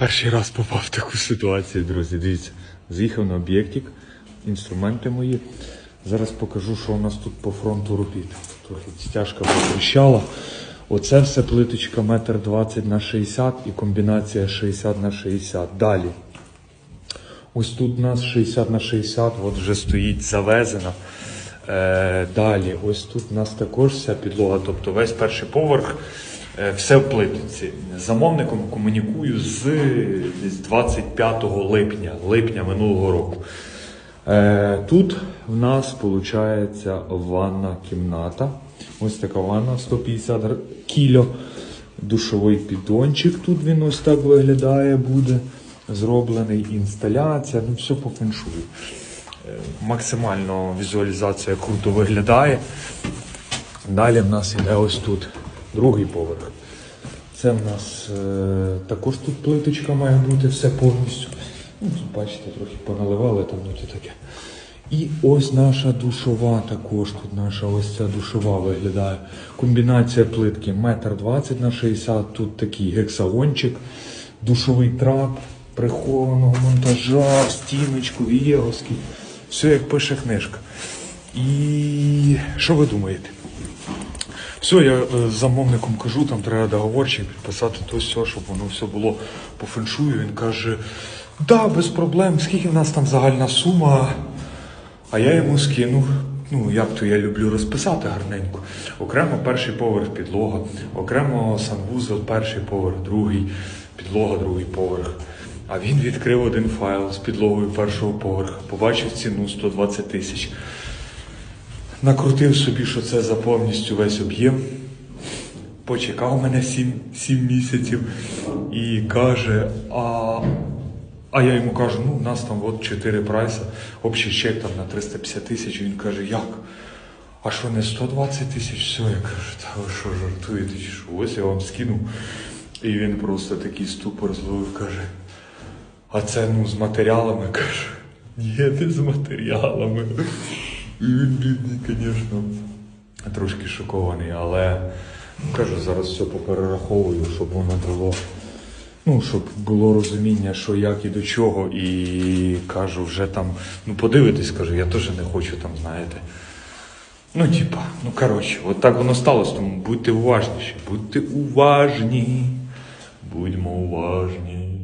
Перший раз попав в таку ситуацію, друзі. Дивіться, заїхав на об'єктик, інструменти мої. Зараз покажу, що у нас тут по фронту робіт. Трохи стяжка потріщала. Оце все плиточка метр двадцять на 60 і комбінація 60 на 60. Далі. Ось тут у нас 60 на 60, от вже стоїть завезена. Е, далі, ось тут у нас також вся підлога, тобто весь перший поверх, все в плитці. Замовником комунікую з 25 липня, липня минулого року. Е, тут в нас виходить ванна кімната. Ось така ванна 150 кіло. Душовий піддончик. Тут він ось так виглядає, буде зроблений. Інсталяція, ну все по феншую. Е, Максимально візуалізація круто виглядає. Далі в нас іде ось тут другий поверх. Це в нас е, також тут плиточка має бути все повністю. Ну, тут бачите, трохи поналивали там ну, то таке. І ось наша душова також. Тут наша ось ця душова виглядає. Комбінація плитки метр двадцять на 60. Тут такий гексагончик, душовий трап прихованого монтажа, стіночку, єгоски. Все як пише книжка. І що ви думаєте? Все, я е, замовником кажу, там треба договорчик підписати то все, щоб воно все було по феншую. Він каже: да, без проблем, скільки в нас там загальна сума. А я йому скинув. Ну, як то я люблю розписати гарненько. Окремо перший поверх підлога, окремо санвузол, перший поверх, другий, підлога, другий поверх. А він відкрив один файл з підлогою першого поверха, побачив ціну 120 тисяч. Накрутив собі, що це за повністю весь об'єм. Почекав мене 7, 7 місяців і каже, а, а я йому кажу, ну, у нас там от 4 прайса, общий чек там на 350 тисяч. Він каже, як? А що не 120 тисяч? Все, я кажу, та ви що жартуєте? Чи що? Ось я вам скинув. І він просто такий ступор зловив, каже, а це ну з матеріалами каже. Ні, не з матеріалами. Він бідний, звісно, трошки шокований, але ну, кажу, зараз все поперераховую, щоб воно було. Ну, щоб було розуміння, що як і до чого, і кажу, вже там, ну подивитись, кажу, я теж не хочу там, знаєте. Ну, типа, ну коротше, от так воно сталося, тому будьте уважніші, будьте уважні, будьмо уважні.